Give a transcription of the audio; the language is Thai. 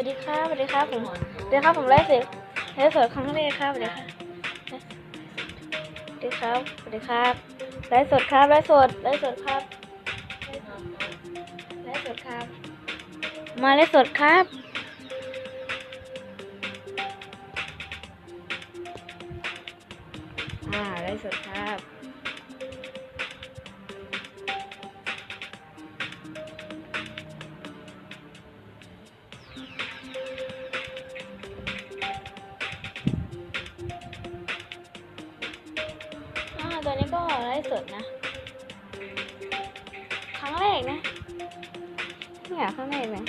วัสดีครับสวัสดีครับผมสวัสดีครับผมไลฟ์สดไลฟ์สดครั้งแรกครับสวัสดีครับสวัสดีครับสวัสดีครับไลฟ์สดครับไลฟ์สดไลฟ์สดครับไลฟ์สดครับ มาไลฟ์สดครับอ่าไลฟ์สดครับ ตอนนี้ก็ไลฟ์สดนะ ครั้งแรกนะ เนี่ยครั้งแรกเลย